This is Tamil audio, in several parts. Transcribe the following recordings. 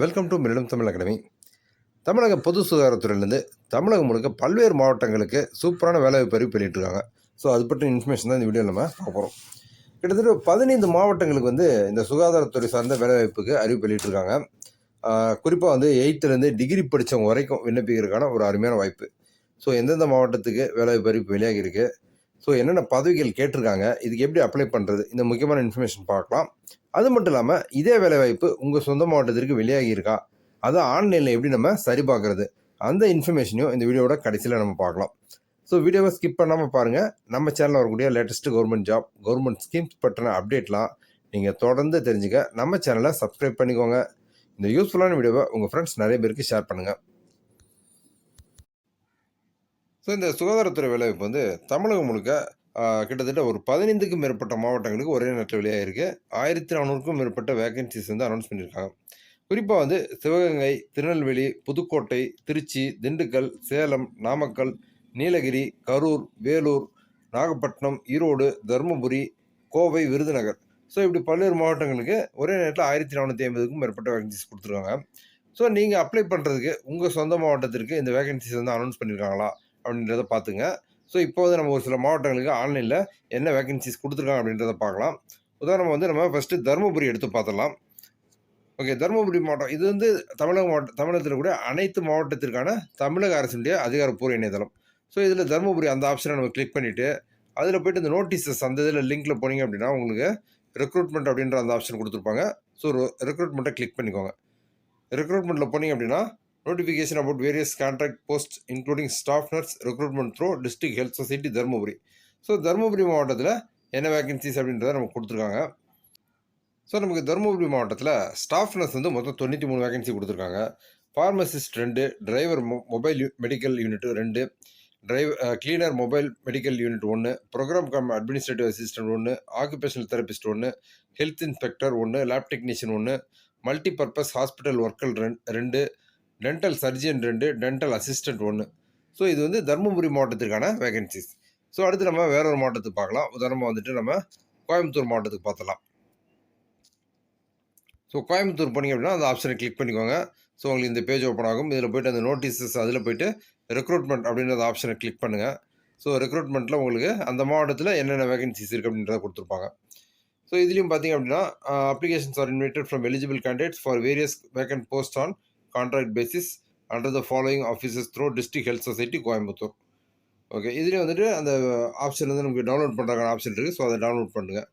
Welcome to Millam Tamil Academy தமிழக பொது சுகாதாரத்துறையிலேருந்து தமிழகம் முழுக்க பல்வேறு மாவட்டங்களுக்கு சூப்பரான வேலைவாய்ப்பு அறிவு வெளியிட்டிருக்காங்க. ஸோ அது பற்றி இன்ஃபர்மேஷன் தான் இந்த வீடியோவில் நம்ம பார்க்க போகிறோம் கிட்டத்தட்ட பதினைந்து மாவட்டங்களுக்கு வந்து இந்த சுகாதாரத்துறை சார்ந்த வேலைவாய்ப்புக்கு அறிவு வெளியிட்டிருக்காங்க. குறிப்பாக வந்து எயித்துலேருந்து டிகிரி படித்தவங்க வரைக்கும் விண்ணப்பிக்கிறதுக்கான ஒரு அருமையான வாய்ப்பு. ஸோ எந்தெந்த மாவட்டத்துக்கு வேலைவாய்ப்பு அறிவிப்பு வெளியாகி இருக்குது ஸோ என்னென்ன பதவிகள் கேட்டிருக்காங்க இதுக்கு எப்படி அப்ளை பண்ணுறது இந்த முக்கியமான இன்ஃபர்மேஷன் பார்க்கலாம். அது மட்டும் இல்லாமல் இதே வேலைவாய்ப்பு உங்கள் சொந்த மாவட்டத்திற்கு வெளியாகி இருக்கா அதை ஆன்லைனில் எப்படி நம்ம சரி பார்க்குறது அந்த இன்ஃபர்மேஷனையும் இந்த வீடியோட கடைசியில் நம்ம பார்க்கலாம். ஸோ வீடியோவை ஸ்கிப் பண்ணாமல் பாருங்கள் நம்ம சேனலில் வரக்கூடிய latest government job government schemes பற்றின அப்டேட்லாம் நீங்கள் தொடர்ந்து தெரிஞ்சுக்க நம்ம சேனலை சப்ஸ்கிரைப் பண்ணிக்கோங்க. இந்த யூஸ்ஃபுல்லான வீடியோவை உங்கள் ஃப்ரெண்ட்ஸ் நிறைய பேருக்கு ஷேர் பண்ணுங்கள் ஸோ இந்த சுகாதாரத்துறை வேலைவாய்ப்பு வந்து தமிழகம் முழுக்க கிட்டத்தட்ட ஒரு பதினைந்துக்கும் மேற்பட்ட மாவட்டங்களுக்கு ஒரே நேரத்தில் வெளியாகிருக்கு ஆயிரத்தி நானூறுக்கும் மேற்பட்ட வேகன்சிஸ் வந்து அனௌன்ஸ் பண்ணியிருக்காங்க குறிப்பாக வந்து சிவகங்கை திருநெல்வேலி புதுக்கோட்டை திருச்சி திண்டுக்கல் சேலம் நாமக்கல் நீலகிரி கரூர் வேலூர் நாகப்பட்டினம் ஈரோடு தருமபுரி கோவை விருதுநகர். ஸோ இப்படி பல்வேறு மாவட்டங்களுக்கு ஒரே நேரத்தில் ஆயிரத்தி நானூற்றி ஐம்பதுக்கும் மேற்பட்ட வேகன்சிஸ் கொடுத்துருக்காங்க. ஸோ நீங்கள் அப்ளை பண்ணுறதுக்கு உங்கள் சொந்த மாவட்டத்திற்கு இந்த வேகன்சிஸ் வந்து அனௌன்ஸ் பண்ணியிருக்காங்களா அப்படின்றத பார்த்துங்க. ஸோ இப்போ வந்து நம்ம ஒரு சில மாவட்டங்களுக்கு ஆன்லைனில் என்ன வேகன்சிஸ் கொடுத்துருக்காங்க அப்படின்றத பார்க்கலாம். உதாரணம் வந்து நம்ம ஃபஸ்ட்டு தருமபுரி எடுத்து பார்த்துடலாம். ஓகே தருமபுரி மாவட்டம். இது வந்து தமிழக மாவட்ட தமிழகத்தில் கூட அனைத்து மாவட்டத்திற்கான தமிழக அரசினுடைய அதிகாரப்பூர்வ இணையதளம். ஸோ இதில் தருமபுரி அந்த ஆப்ஷனை நம்ம கிளிக் பண்ணிவிட்டு அதில் போயிட்டு இந்த நோட்டீஸஸ் அந்த இதில் லிங்க்கில் போனீங்க அப்படின்னா உங்களுக்கு ரெக்ரூட்மெண்ட் அப்படின்ற அந்த ஆப்ஷன் கொடுத்துருப்பாங்க. ஸோ ரெக்ரூட்மெண்ட்டை கிளிக் பண்ணிக்கோங்க. ரெக்ரூட்மெண்ட்டில் போனீங்க அப்படின்னா notification about various contract post including staff nurse recruitment through district health society Dharmapuri so Dharmapuri மாவட்டத்தில் என்ன வேகன்சிஸ் அப்படின்றத நமக்கு கொடுத்துருக்காங்க. ஸோ நமக்கு தருமபுரி மாவட்டத்தில் ஸ்டாஃப் நர்ஸ் வந்து மொத்தம் தொண்ணூற்றி மூணு வேகன்சி கொடுத்துருக்காங்க. ஃபார்மசிஸ்ட் ரெண்டு டிரைவர் மொபைல் மெடிக்கல் யூனிட் ரெண்டு driver cleaner mobile medical unit ஒன்று ப்ரோக்ராம் கம் அட்மினிஸ்ட்ரேட்டிவ் அசிஸ்டன்ட் ஒன்று ஆக்குபேஷனல் தெரபிஸ்ட் ஒன்று ஹெல்த் இன்ஸ்பெக்டர் ஒன்று லேப் டெக்னீஷியன் ஒன்று மல்டி பர்பஸ் ஹாஸ்பிட்டல் ஒர்க்கர் ரெண்டு டென்டல் சர்ஜன் ரெண்டு டென்டல் அசிஸ்டண்ட் ஒன்று ஸோ இது வந்து தருமபுரி மாவட்டத்திற்கான வேகன்சிஸ் ஸோ அடுத்து நம்ம வேற ஒரு மாவட்டத்துக்கு பார்க்கலாம். உதாரணமாக வந்துட்டு நம்ம கோயம்புத்தூர் மாவட்டத்துக்கு பார்த்தலாம் ஸோ கோயம்புத்தூர் போனீங்க அப்படின்னா அந்த ஆப்ஷனை கிளிக் பண்ணிக்கோங்க. ஸோ உங்களுக்கு இந்த பேஜ் ஓப்பன் ஆகும். இதில் போயிட்டு அந்த நோட்டீஸஸ் அதில் போய்ட்டு ரெக்ரூட்மெண்ட் அப்படின்ற அந்த ஆப்ஷனை கிளிக் பண்ணுங்கள் ஸோ ரெக்ரூட்மெண்ட்டில் உங்களுக்கு அந்த மாவட்டத்தில் என்னென்ன வேகன்சிஸ் இருக்குது அப்படின்றத கொடுத்துருப்பாங்க. ஸோ இதுலேயும் பார்த்தீங்க அப்படின்னா applications are invited from eligible candidates for various vacant post on contract basis under the following offices through district health society Coimbatore okay இதுலேயும் வந்துட்டு அந்த ஆப்ஷன் வந்து நமக்கு டவுன்லோட் பண்ணுறதுக்கான ஆப்ஷன் இருக்குது ஸோ அதை டவுன்லோட் பண்ணுங்கள்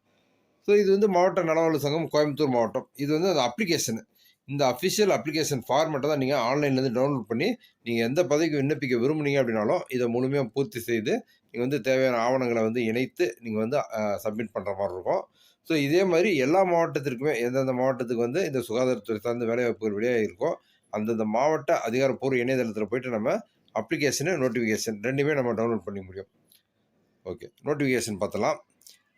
ஸோ இது வந்து மாவட்ட நலவாழ்வு சங்கம் கோயம்புத்தூர் மாவட்டம். இது வந்து அந்த அப்ளிகேஷன் இந்த அஃபிஷியல் அப்ளிகேஷன் ஃபார்மெட்டை தான் நீங்கள் ஆன்லைன்லேருந்து டவுன்லோட் பண்ணி நீங்கள் எந்த பதவிக்கு விண்ணப்பிக்க விரும்புனீங்க அப்படின்னாலும் இதை முழுமையாக பூர்த்தி செய்து நீங்கள் வந்து தேவையான ஆவணங்களை வந்து இணைத்து நீங்கள் வந்து சப்மிட் பண்ணுற மாதிரி இருக்கும். ஸோ இதே மாதிரி எல்லா மாவட்டத்திற்குமே எந்தெந்த மாவட்டத்துக்கு வந்து இந்த சுகாதாரத்துறை சார்ந்த வேலைவாய்ப்புகள் வெளியாக இருக்கும் அந்தந்த மாவட்ட அதிகாரப்பூர்வ இணையதளத்தில் போயிட்டு நம்ம அப்ளிகேஷனு நோட்டிஃபிகேஷன் ரெண்டுமே நம்ம டவுன்லோட் பண்ணி முடியும். ஓகே நோட்டிஃபிகேஷன் பார்த்தலாம்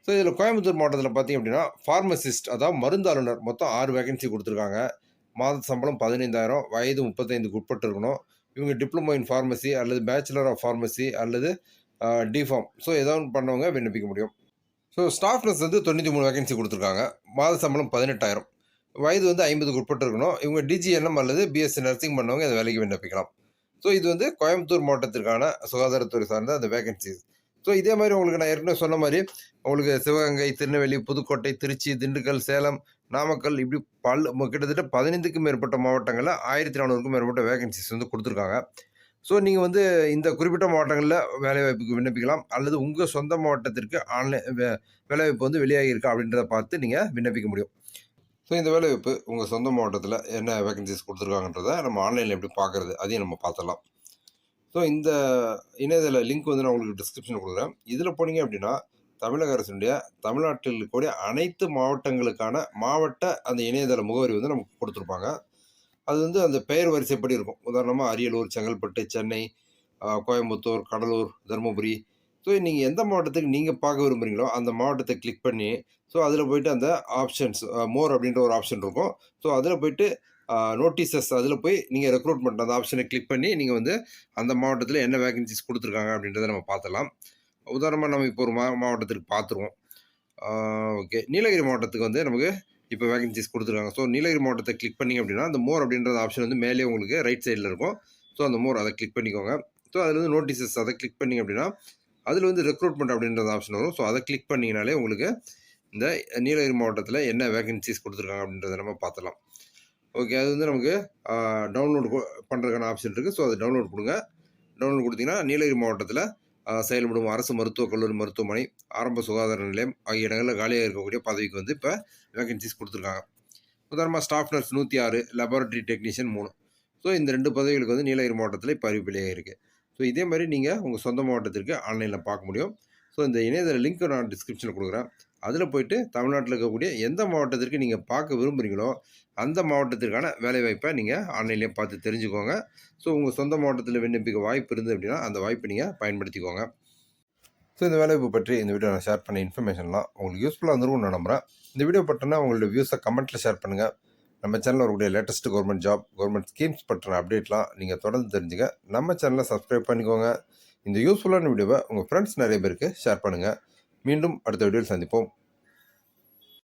ஸோ இதில் கோயம்புத்தூர் மாவட்டத்தில் பார்த்தீங்க அப்படின்னா ஃபார்மசிஸ்ட் அதாவது மருந்தாளுநர் மொத்தம் ஆறு வேகன்சி கொடுத்துருக்காங்க. மாத சம்பளம் பதினைந்தாயிரம் வயது முப்பத்தைந்துக்கு உட்பட்டு இருக்கணும். இவங்க டிப்ளமோ இன் ஃபார்மசி அல்லது பேச்சுலர் ஆஃப் ஃபார்மசி அல்லது டிஃபார்ம் ஸோ ஏதாவது பண்ணவங்க விண்ணப்பிக்க முடியும். ஸோ ஸ்டாஃப் நர்ஸ் வந்து தொண்ணூற்றி மூணு வேகன்சி கொடுத்துருக்காங்க. மாத சம்பளம் பதினெட்டாயிரம். வயது வந்து ஐம்பதுக்கு உட்பட்டு இருக்கணும் இவங்க டிஜிஎன்எம் அல்லது பிஎஸ்சி நர்சிங் பண்ணவங்க இந்த வேலைக்கு விண்ணப்பிக்கலாம். ஸோ இது வந்து கோயம்புத்தூர் மாவட்டத்திற்கான சுகாதாரத்துறை சார்ந்த அந்த வேகன்சிஸ் ஸோ இதே மாதிரி உங்களுக்கு நான் ஏற்கனவே சொன்ன மாதிரி உங்களுக்கு சிவகங்கை திருநெல்வேலி புதுக்கோட்டை திருச்சி திண்டுக்கல் சேலம் நாமக்கல் இப்படி பல் கிட்டத்தட்ட பதினைந்துக்கும் மேற்பட்ட மாவட்டங்களில் ஆயிரத்தி நானூறுக்கும் மேற்பட்ட வேகன்சிஸ் வந்து கொடுத்துருக்காங்க. ஸோ நீங்கள் வந்து இந்த குறிப்பிட்ட மாவட்டங்களில் வேலைவாய்ப்புக்கு விண்ணப்பிக்கலாம். அல்லது உங்கள் சொந்த மாவட்டத்திற்கு ஆன்லைன் வே- வேலைவாய்ப்பு வந்து வெளியாகியிருக்கா அப்படின்றத பார்த்து நீங்கள் விண்ணப்பிக்க முடியும். ஸோ இந்த வேலைவாய்ப்பு உங்கள் சொந்த மாவட்டத்தில் என்ன வேகன்சிஸ் கொடுத்துருக்காங்கன்றத நம்ம ஆன்லைனில் எப்படி பார்க்குறது அதையும் நம்ம பார்த்துடலாம். ஸோ இந்த இணையதள லிங்க் வந்து நான் உங்களுக்கு டிஸ்கிரிப்ஷன் கொடுக்குறேன். இதில் போனீங்க அப்படின்னா தமிழக அரசினுடைய தமிழ்நாட்டில் இருக்கக்கூடிய அனைத்து மாவட்டங்களுக்கான மாவட்ட அந்த இணையதள முகவரி வந்து நமக்கு கொடுத்துருப்பாங்க. அது வந்து அந்த பெயர் வரிசைப்படி இருக்கும். உதாரணமாக அரியலூர் செங்கல்பட்டு சென்னை கோயம்புத்தூர் கடலூர் தருமபுரி ஸோ நீங்கள் எந்த மாவட்டத்துக்கு நீங்கள் பார்க்க விரும்புகிறீங்களோ அந்த மாவட்டத்தை கிளிக் பண்ணி ஸோ அதில் போயிட்டு அந்த ஆப்ஷன்ஸ் மோர் அப்படின்ற ஒரு ஆப்ஷன் இருக்கும். ஸோ அதில் போயிட்டு நோட்டீசஸ் அதில் போய் நீங்கள் ரெக்ரூட்மெண்ட் அந்த ஆப்ஷனை கிளிக் பண்ணி நீங்கள் வந்து அந்த மாவட்டத்தில் என்ன வேகன்சிஸ் கொடுத்துருக்காங்க அப்படின்றத நம்ம பார்த்துலாம் உதாரணமாக நம்ம இப்போ ஒரு மா மாவட்டத்துக்கு பார்த்துருவோம். ஓகே நீலகிரி மாவட்டத்துக்கு வந்து நமக்கு இப்போ வேகன்சிஸ் கொடுத்துருக்காங்க. ஸோ நீலகிரி மாவட்டத்தை கிளிக் பண்ணிங்க அப்படின்னா அந்த மோர் அப்படின்ற ஆப்ஷன் வந்து மேலே உங்களுக்கு ரைட் சைடில் இருக்கும். ஸோ அந்த மோர் அதை கிளிக் பண்ணிக்கோங்க. ஸோ அதில் வந்து நோட்டீசஸ் அதை கிளிக் பண்ணிங்க அப்படின்னா அதில் வந்து ரெக்ரூட்மெண்ட் அப்படின்றது ஆப்ஷன் வரும். ஸோ அதை கிளிக் பண்ணிங்கனாலே உங்களுக்கு இந்த நீலகிரி மாவட்டத்தில் என்ன வேகன்சிஸ் கொடுத்துருக்காங்க அப்படின்றத நம்ம பார்த்துலாம் ஓகே அது வந்து நமக்கு டவுன்லோடு பண்ணுறதுக்கான ஆப்ஷன் இருக்குது ஸோ அதை டவுன்லோட் கொடுங்க. டவுன்லோட் கொடுத்தீங்கன்னா நீலகிரி மாவட்டத்தில் செயல்படும் அரசு மருத்துவக் கல்லூரி மருத்துவமனை ஆரம்ப சுகாதார நிலையம் ஆகிய இடங்களில் காலியாக இருக்கக்கூடிய பதவிக்கு வந்து இப்போ வேகன்சிஸ் கொடுத்துருக்காங்க. உதாரணமாக ஸ்டாஃப் நர்ஸ் நூற்றி ஆறு லெபார்ட்டரி டெக்னீஷியன் மூணு. ஸோ இந்த ரெண்டு பதவிகளுக்கு வந்து நீலகிரி மாவட்டத்தில் இப்போ அறிவிப்பிலேயே இருக்குது ஸோ இதே மாதிரி நீங்கள் உங்கள் சொந்த மாவட்டத்திற்கு ஆன்லைனில் பார்க்க முடியும். ஸோ இந்த இணையதள லிங்க் நான் டிஸ்கிரிப்ஷனில் கொடுக்குறேன். அதில் போயிட்டு தமிழ்நாட்டில் இருக்கக்கூடிய எந்த மாவட்டத்திற்கு நீங்கள் பார்க்க விரும்புகிறீங்களோ அந்த மாவட்டத்திற்கான வேலைவாய்ப்பை நீங்கள் ஆன்லைன்லேயே பார்த்து தெரிஞ்சுக்கோங்க. ஸோ உங்கள் சொந்த மாவட்டத்தில் விண்ணப்பிக்க வாய்ப்பு இருந்து அப்படின்னா அந்த வாய்ப்பை நீங்கள் பயன்படுத்திக்கோங்க. ஸோ இந்த வேலைவாய்ப்பு பற்றி இந்த வீடியோ நான் ஷேர் பண்ண இன்ஃபர்மேஷன்லாம் உங்களுக்கு யூஸ்ஃபுல்லாக இருந்திருக்கும் நான் நம்புகிறேன் இந்த வீடியோ பற்றினா உங்களோட வியூஸை கமெண்ட்டில் ஷேர் பண்ணுங்கள் நம்ம சேனலில் வரக்கூடிய latest government job government schemes பற்றின அப்டேட்லாம் நீங்கள் தொடர்ந்து தெரிஞ்சுங்க நம்ம சேனலை சப்ஸ்கிரைப் பண்ணிக்கோங்க. இந்த யூஸ்ஃபுல்லான வீடியோவை உங்கள் ஃப்ரெண்ட்ஸ் நிறைய பேருக்கு ஷேர் பண்ணுங்கள் மீண்டும் அடுத்த வீடியோவில் சந்திப்போம்.